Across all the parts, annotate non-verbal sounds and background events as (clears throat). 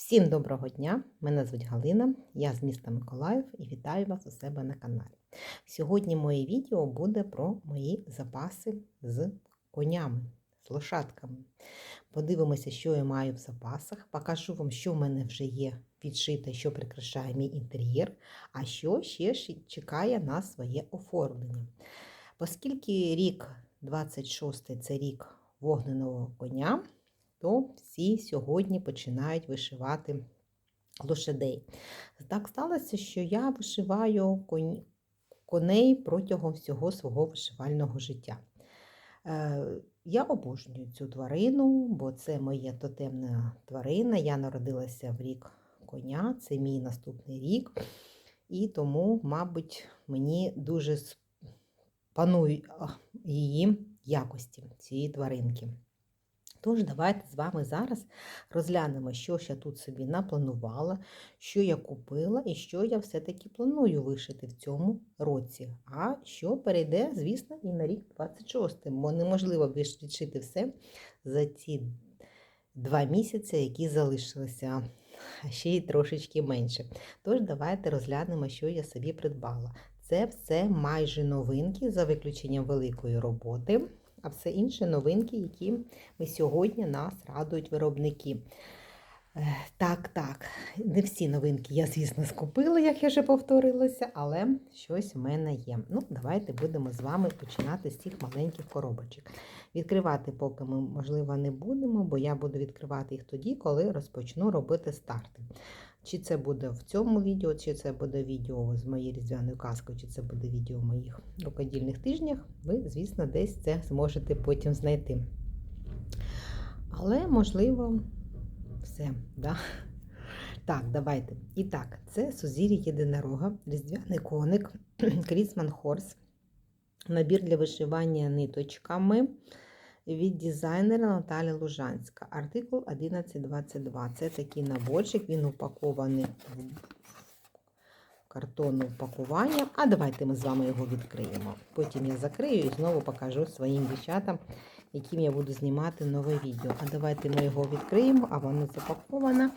Всім доброго дня! Мене звуть Галина, я з міста Миколаїв і вітаю вас у себе на каналі. Сьогодні моє відео буде про мої запаси з конями, з лошадками. Подивимося, що я маю в запасах, покажу вам, що в мене вже є відшите, що прикрашає мій інтер'єр, а що ще чекає на своє оформлення. Оскільки рік 26 це рік вогненого коня, то всі сьогодні починають вишивати лошадей. Так сталося, що я вишиваю коней протягом всього свого вишивального життя. Е, Я обожнюю цю тварину, бо це моя тотемна тварина. Я народилася в рік коня, це мій наступний рік. І тому, мабуть, мені дуже панують її якості цієї тваринки. Тож, давайте з вами зараз розглянемо, що ж я тут собі напланувала, що я купила і що я все-таки планую вишити в цьому році. А що перейде, звісно, і на рік 26, бо неможливо відшити все за ці два місяці, які залишилися, ще й трошечки менше. Тож, давайте розглянемо, що я собі придбала. Це все майже новинки, за виключенням великої роботи, а все інше новинки, які ми сьогодні нас радують виробники. Е, Так, так, не всі новинки я, звісно, скупила, як я вже повторилася, але щось в мене є. Ну, давайте будемо з вами починати з цих маленьких коробочок. Відкривати поки ми, можливо, не будемо, бо я буду відкривати їх тоді, коли розпочну робити старти. Чи це буде в цьому відео, чи це буде відео з моєю різдвяною казкою, чи це буде відео в моїх рукодільних тижнях, ви, звісно, десь це зможете потім знайти. Але, можливо, все. Да? Так, давайте. І так, це Сузір'я Єдинорога, різдвяний коник, (clears throat) Крісман Хорс, набір для вишивання ниточками від дизайнера Наталі Лужанська. Артикул 1122. Це такий наборчик, він упакований в картонне упакування. А давайте ми з вами його відкриємо. Потім я закрию і знову покажу своїм дівчатам, яким я буду знімати нове відео. А давайте ми його відкриємо, а воно запаковано.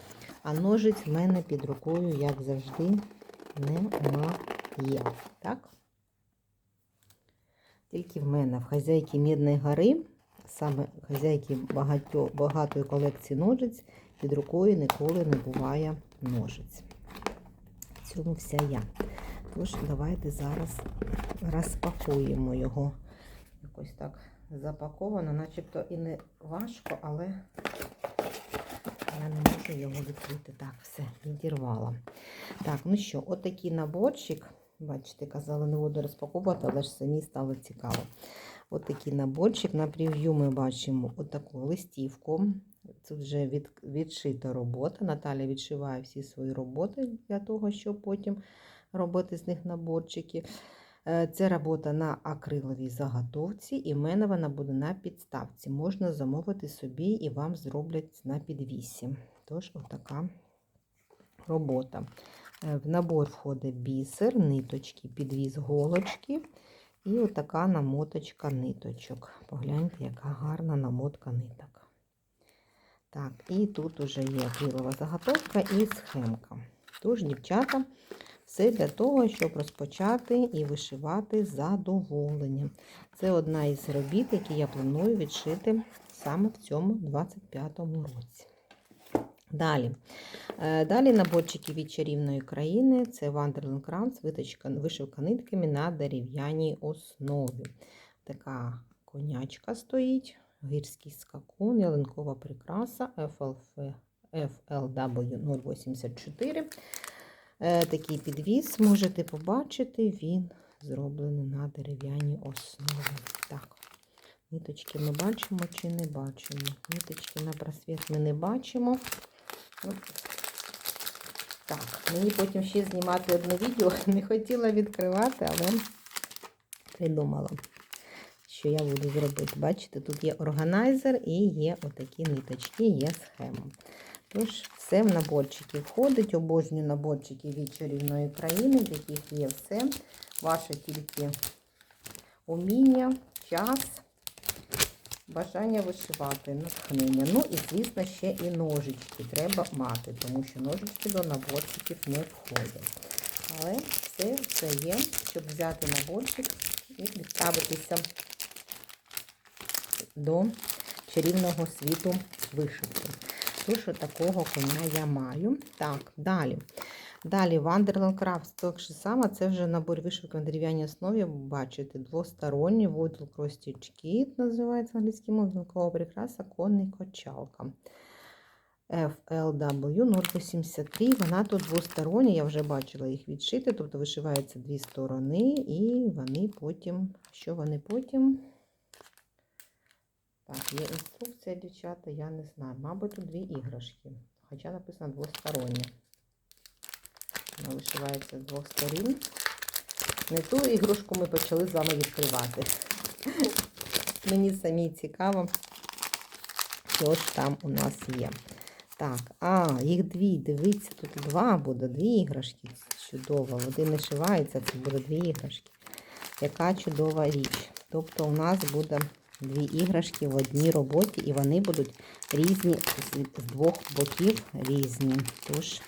А ножиць в мене під рукою, як завжди, немає. Так? Тільки в мене в хазяйки Мідної гори, саме хазяйки багато, багатої колекції ножиць, під рукою ніколи не буває ножиць. В цьому вся я. Тож, давайте зараз розпакуємо його. Якось так запаковано, начебто і не важко, але я не можу його відкрити. Так, все, відірвала. Так, ну що, отакий наборчик. Бачите, казали, не буду розпаковувати, але ж самі стало цікаво. Отакий наборчик. На прев'ю ми бачимо отаку листівку. Тут вже від, відшита робота. Наталя відшиває всі свої роботи для того, щоб потім робити з них наборчики. Е, Це робота на акриловій заготовці, і в мене вона буде на підставці. Можна замовити собі і вам зроблять на підвісі. Тож, отака робота. Е, В набор входить бісер, ниточки, підвіз голочки і отака намоточка ниточок. Погляньте, яка гарна намотка ниток. Так, і тут уже є акрилова заготовка і схемка. Тож, дівчата, все для того, щоб розпочати і вишивати задоволенням. Це одна із робіт, які я планую відшити саме в цьому 25-му році. Далі. Е, Далі наборчики від чарівної країни. Це Wonderland Crafts, виточка, вишивка нитками на дерев'яній основі. Така конячка стоїть, гірський скакун, ялинкова прикраса FLF, FLW 084. Е, Такий підвіз можете побачити, він зроблений на дерев'яній основі. Так, ниточки ми бачимо чи не бачимо. Ниточки на просвіт ми не бачимо. Ну, Так, мені потім ще знімати одне відео. (laughs) Не хотіла відкривати, але придумала, що я буду зробити. Бачите, тут є органайзер і є отакі ниточки, є схема. Тож, все в наборчики входить. Обожнюю наборчики від чарівної країни, в яких є все. Ваше тільки уміння, час. Бажання вишивати, натхнення. Ну і, звісно, ще і ножички треба мати, тому що ножички до наборчиків не входять. Але все це є, щоб взяти наборчик і відправитися до чарівного світу вишивки. Тож такого коня я маю. Так, далі. Далі Wonderland Crafts, так же саме, це вже набор вишивки на дерев'яній основі. Бачите, двосторонній, водил кростічки, називається англійський мовою, вінкова прикраса, конний кочалка. FLW 083, вона тут двостороння, я вже бачила їх відшити, тобто вишиваються дві сторони, і вони потім, що вони потім? Так, є інструкція, дівчата, я не знаю. Мабуть, тут дві іграшки. Хоча написано двостороння. Вона вишивається з двох сторін. Не ту іграшку ми почали з вами відкривати. (laughs) Мені самі цікаво, що ж там у нас є. Так, а, їх дві, дивіться, тут два буде, дві іграшки. Чудово. Один не шивається, це буде дві іграшки. Яка чудова річ. Тобто у нас буде дві іграшки в одній роботі, і вони будуть різні, з двох боків різні. Тож,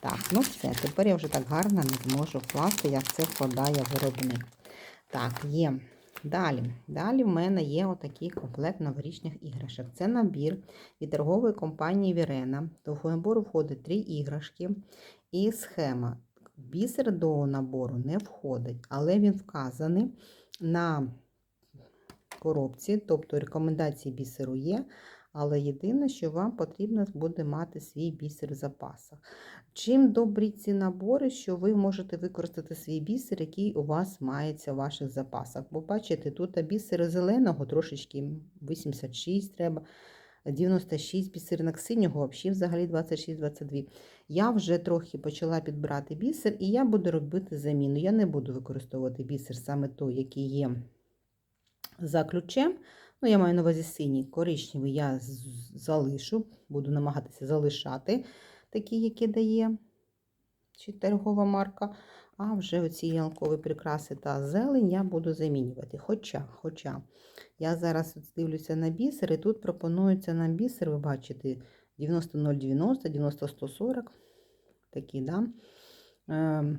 так, ну все. Тепер я вже так гарно не зможу вкласти, як це вкладає виробник. Так, є. Далі. Далі в мене є отакий комплект новорічних іграшок. Це набір від торгової компанії Вірена. До набору входить три іграшки і схема. Бісер до набору не входить, але він вказаний на коробці, тобто рекомендації бісеру є. Але єдине, що вам потрібно буде мати свій бісер в запасах. Чим добрі ці набори, що ви можете використати свій бісер, який у вас мається в ваших запасах. Бо бачите, тут бісер зеленого трошечки 86 треба, 96 бісеринок синього, взагалі 26-22. Я вже трохи почала підбирати бісер, і я буду робити заміну. Я не буду використовувати бісер саме той, який є за ключем. Ну, я маю на увазі синій, коричневий я залишу, буду намагатися залишати такі, які дає чи торгова марка. А вже оці ялкові прикраси та зелень я буду замінювати. Хоча, хоча, я зараз дивлюся на бісер, і тут пропонується нам бісер, ви бачите, 90-090, 90-140, такі, да? Е,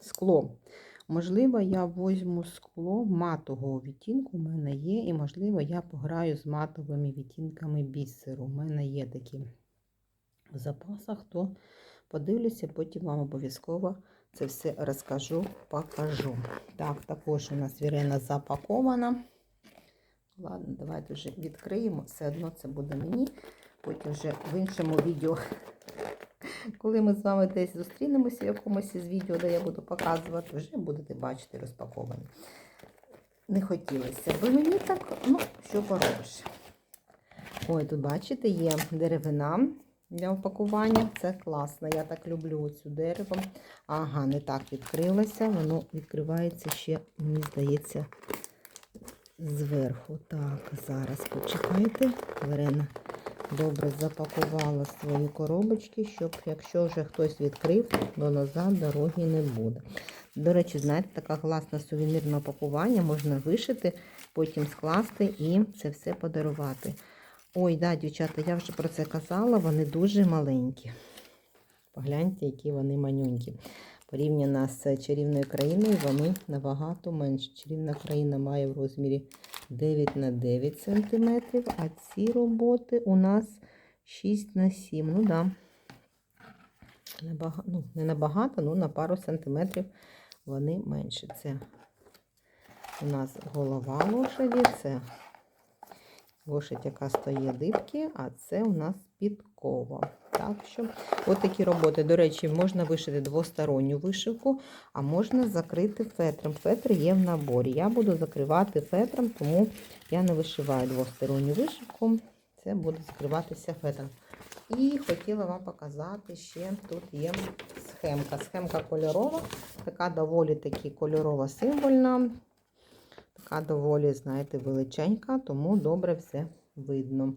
скло. Можливо, я візьму скло матового відтінку, у мене є, і, можливо, я пограю з матовими відтінками бісеру. У мене є такі в запасах, то подивлюся, потім вам обов'язково це все розкажу, покажу. Так, також у нас вірена запакована. Ладно, давайте вже відкриємо. Все одно це буде мені. Потім вже в іншому відео коли ми з вами десь зустрінемося в якомусь із відео, де я буду показувати, вже будете бачити розпаковані. Не хотілося бо мені так, ну, що поробиш. Ой, тут, бачите, є деревина для опакування. Це класно. Я так люблю цю дерево. Ага, не так відкрилося, воно відкривається ще, мені здається, зверху. Так, зараз почекайте, Верена добре запакувала свої коробочки, щоб якщо вже хтось відкрив, то назад дороги не буде. До речі, знаєте, така класна сувенірне пакування, можна вишити, потім скласти і це все подарувати. Ой, да, дівчата, я вже про це казала, вони дуже маленькі. Погляньте, які вони манюнькі. Порівняно з чарівною країною, вони набагато менше. Чарівна країна має в розмірі 9 на 9 см, а ці роботи у нас 6 на 7 Ну, да. Набага... ну, не набагато, ну на пару сантиметрів вони менше. Це у нас голова лошаді, це лошадь, яка стоїть дибки, а це у нас підкова. Так що, от такі роботи. До речі, можна вишити двосторонню вишивку, а можна закрити фетром. Фетр є в наборі. Я буду закривати фетром, тому я не вишиваю двосторонню вишивку. Це буде закриватися фетром. І хотіла вам показати, ще тут є схемка. Схемка кольорова, така доволі таки кольорова символьна. Така доволі, знаєте, величенька, тому добре все видно.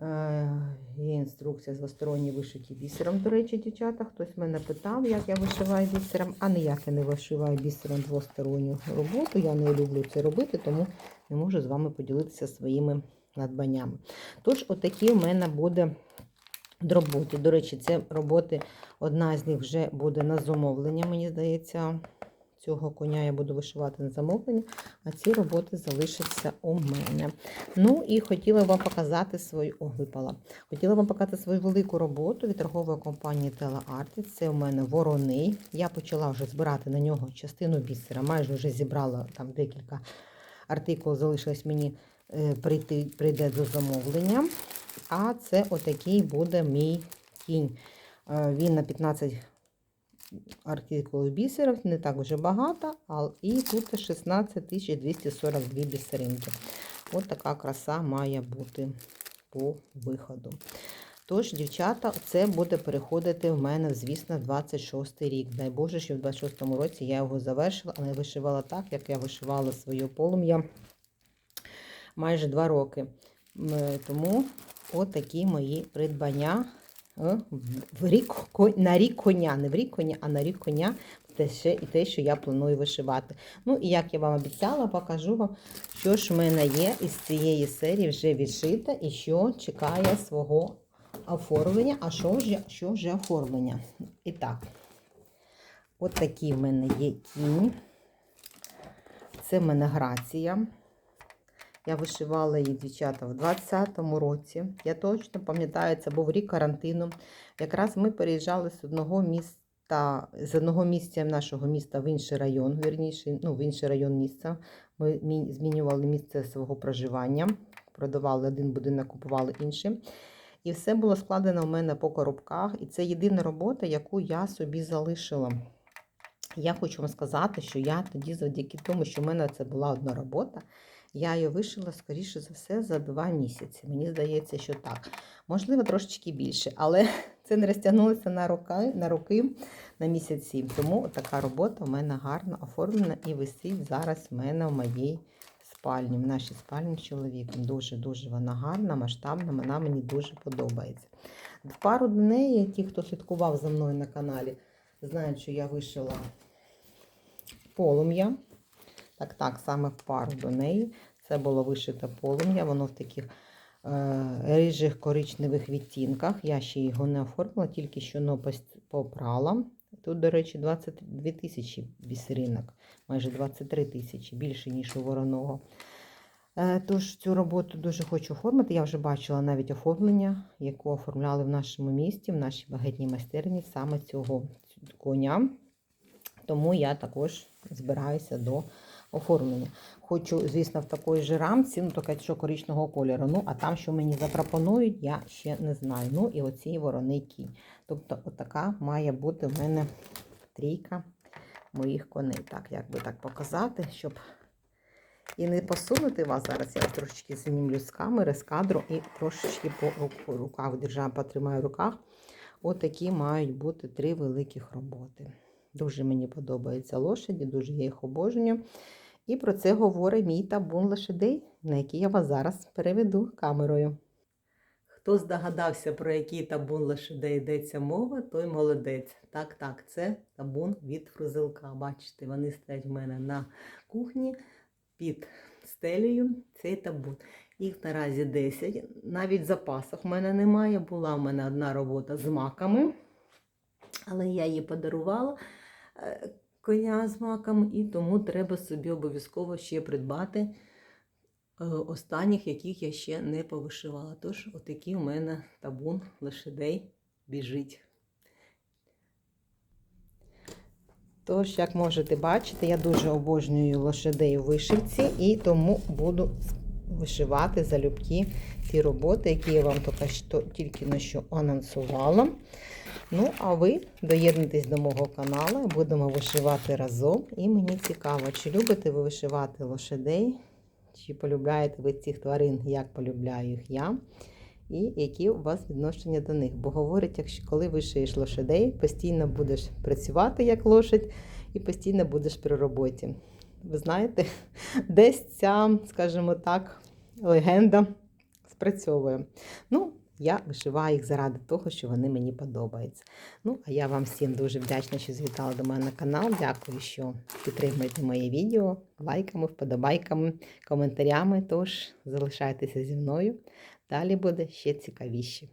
Е, Є інструкція з двосторонні вишиті бісером, до речі, дівчата. Хтось мене питав, як я вишиваю бісером, а ніяк я не вишиваю бісером двосторонню роботу. Я не люблю це робити, тому не можу з вами поділитися своїми надбаннями. Тож, отакі в мене буде роботи. До речі, це роботи, одна з них вже буде на замовлення, мені здається. Цього коня я буду вишивати на замовлення, а ці роботи залишаться у мене. Ну і хотіла вам показати свою о, випала. Хотіла вам показати свою велику роботу від торгової компанії Teleartis. Це у мене вороний. Я почала вже збирати на нього частину бісера. Майже вже зібрала там декілька артикул, залишилось мені е, прийти, прийде до замовлення. А це отакий буде мій кінь. Е, Він на 15 артикулів бісерів, не так вже багато, і тут 16 242 бісеринки. От така краса має бути по виходу. Тож, дівчата, це буде переходити в мене, звісно, 26 рік. Дай Боже, що в 26-му році я його завершила, але вишивала так, як я вишивала своє полум'я майже 2 роки. Тому от такі мої придбання в рік, на рік коня. Не в рік коня, а на рік коня. Те ще і те, що я планую вишивати. Ну, і як я вам обіцяла, покажу вам, що ж в мене є із цієї серії вже відшита і що чекає свого оформлення. А що ж, що вже оформлення? І так, от такі в мене є кінь. Це в мене грація. Я вишивала її дівчата в 20-му році. Я точно пам'ятаю, це був рік карантину. Якраз ми переїжджали з одного міста, з одного місця нашого міста в інший район, вірніше, ну, в інший район міста. Ми змінювали місце свого проживання, продавали один будинок, купували інший. І все було складено у мене по коробках. І це єдина робота, яку я собі залишила. Я хочу вам сказати, що я тоді, завдяки тому, що в мене це була одна робота, я її вишила, скоріше за все, за два місяці. Мені здається, що так. Можливо, трошечки більше, але (laughs) це не розтягнулося на роки, на роки, на місяці. Тому така робота в мене гарно оформлена і висить зараз в мене в моїй спальні, в нашій спальні з чоловіком. Дуже-дуже вона гарна, масштабна, вона мені дуже подобається. В пару до неї, ті, хто слідкував за мною на каналі, знають, що я вишила полум'я. Так, так, саме в пару до неї. Це було вишите полум'я, воно в таких е, рижих коричневих відтінках. Я ще його не оформила, тільки що но пос- попрала. Тут, до речі, 22 тисячі бісеринок, майже 23 тисячі, більше, ніж у вороного. Е, Тож цю роботу дуже хочу оформити. Я вже бачила навіть оформлення, яку оформляли в нашому місті, в нашій багатній майстерні саме цього коня. Тому я також збираюся до оформлення. Хочу, звісно, в такої ж рамці, ну тільки що коричного кольору. Ну, а там, що мені запропонують, я ще не знаю. Ну, і оці вороний кінь. Тобто, отака має бути в мене трійка моїх коней. Так, як би так показати, щоб і не посунути вас зараз. Я трошечки знімлю з камери, з кадру і трошечки по ру- руках держа, потримаю в руках. Отакі мають бути три великих роботи. Дуже мені подобаються лошаді, дуже я їх обожнюю. І про це говорить мій табун лошадей, на який я вас зараз переведу камерою. Хто здогадався, про який табун лошадей йдеться мова, той молодець. Так, так, це табун від фрузилка. Бачите, вони стоять в мене на кухні під стелею. Цей табун. Їх наразі 10. Навіть в запасах в мене немає. Була в мене одна робота з маками, але я її подарувала коня з маками, і тому треба собі обов'язково ще придбати е, останніх, яких я ще не повишивала. Тож, отакий у мене табун лошадей біжить. Тож, як можете бачити, я дуже обожнюю лошадей у вишивці і тому буду вишивати залюбки ті роботи, які я вам тільки на що анонсувала. Ну, а ви доєднуйтесь до мого каналу, будемо вишивати разом. І мені цікаво, чи любите ви вишивати лошадей, чи полюбляєте ви цих тварин, як полюбляю їх я, і які у вас відношення до них. Бо говорять, якщо коли вишиєш лошадей, постійно будеш працювати як лошадь і постійно будеш при роботі. Ви знаєте, (laughs) десь ця, скажімо так, легенда спрацьовує. Ну, я вишиваю їх заради того, що вони мені подобаються. Ну, а я вам всім дуже вдячна, що звітали до мене на канал. Дякую, що підтримуєте моє відео лайками, вподобайками, коментарями. Тож залишайтеся зі мною. Далі буде ще цікавіше.